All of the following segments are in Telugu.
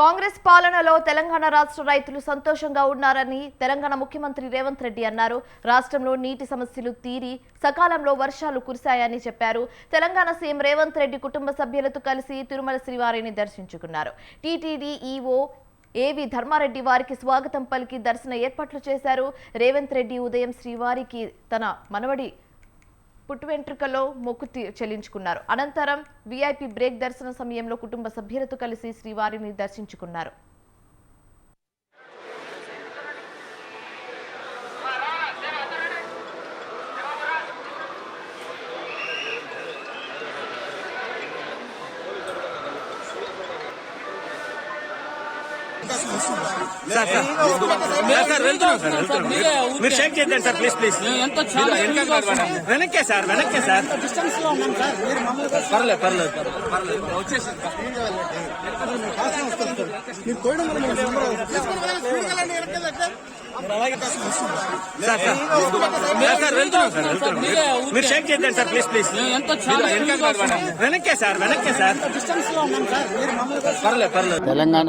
కాంగ్రెస్ పాలనలో తెలంగాణ రాష్ట్ర రైతులు సంతోషంగా ఉన్నారని తెలంగాణ ముఖ్యమంత్రి రేవంత్ రెడ్డి అన్నారు. రాష్ట్రంలో నీటి సమస్యలు తీరి సకాలంలో వర్షాలు కురిశాయని చెప్పారు. తెలంగాణ సీఎం రేవంత్ రెడ్డి కుటుంబ సభ్యులతో కలిసి తిరుమల శ్రీవారిని దర్శించుకున్నారు. టీటీడీ ఈఓ ఏవి ధర్మారెడ్డి వారికి స్వాగతం పలికి దర్శన ఏర్పాట్లు చేశారు. రేవంత్ రెడ్డి ఉదయం శ్రీవారికి తన మనవడి పుట్టు వెంట్రుకలో మొక్కు చెల్లించుకున్నారు. అనంతరం వీఐపీ బ్రేక్ దర్శన సమయంలో కుటుంబ సభ్యులతో కలిసి శ్రీవారిని దర్శించుకున్నారు సార్ సార్ సార్ వెళ్తున్నాం సార్ వెళ్తున్నాం మీరు- మీరు షేక్ చేద్దాం సార్ ప్లీజ్ ప్లీజ్. వెనక్కే సార్ వెనక్కే సార్. పర్లేదు పర్లేదు మీరు- షేక్ చేద్దాం సార్ ప్లీజ్ ప్లీజ్. వెనక్కే సార్ వెనక్కే సార్. పర్లేదు పర్లేదు. తెలంగాణ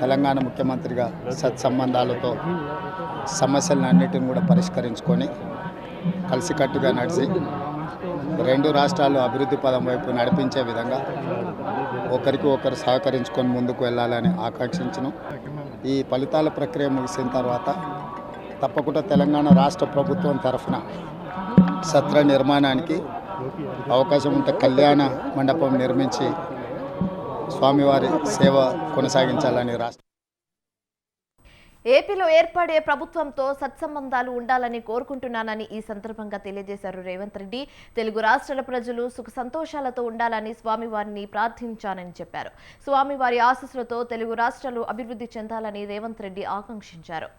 తెలంగాణ ముఖ్యమంత్రిగా సత్సంబంధాలతో సమస్యలను అన్నిటిని కూడా పరిష్కరించుకొని కలిసికట్టుగా నడిచి రెండు రాష్ట్రాలు అభివృద్ధి పదం వైపు నడిపించే విధంగా ఒకరికి ఒకరు సహకరించుకొని ముందుకు వెళ్ళాలని ఆకాంక్షించను. ఈ ఫలితాల ప్రక్రియ ముగిసిన తర్వాత తప్పకుండా తెలంగాణ రాష్ట్ర ప్రభుత్వం తరఫున సత్ర నిర్మాణానికి అవకాశం ఉంటే కళ్యాణ మండపం నిర్మించి స్వామివారి సేవ కొనసాగించాలని రాష్ట్ర ఏపీలో ఏర్పడే ప్రభుత్వంతో సత్సంబంధాలు ఉండాలని కోరుకుంటున్నానని ఈ సందర్భంగా తెలియజేశారు రేవంత్ రెడ్డి. తెలుగు రాష్ట్రాల ప్రజలు సుఖ సంతోషాలతో ఉండాలని స్వామివారిని ప్రార్థించానని చెప్పారు. స్వామివారి ఆశీస్సులతో తెలుగు రాష్ట్రాలు అభివృద్ధి చెందాలని రేవంత్ రెడ్డి ఆకాంక్షించారు.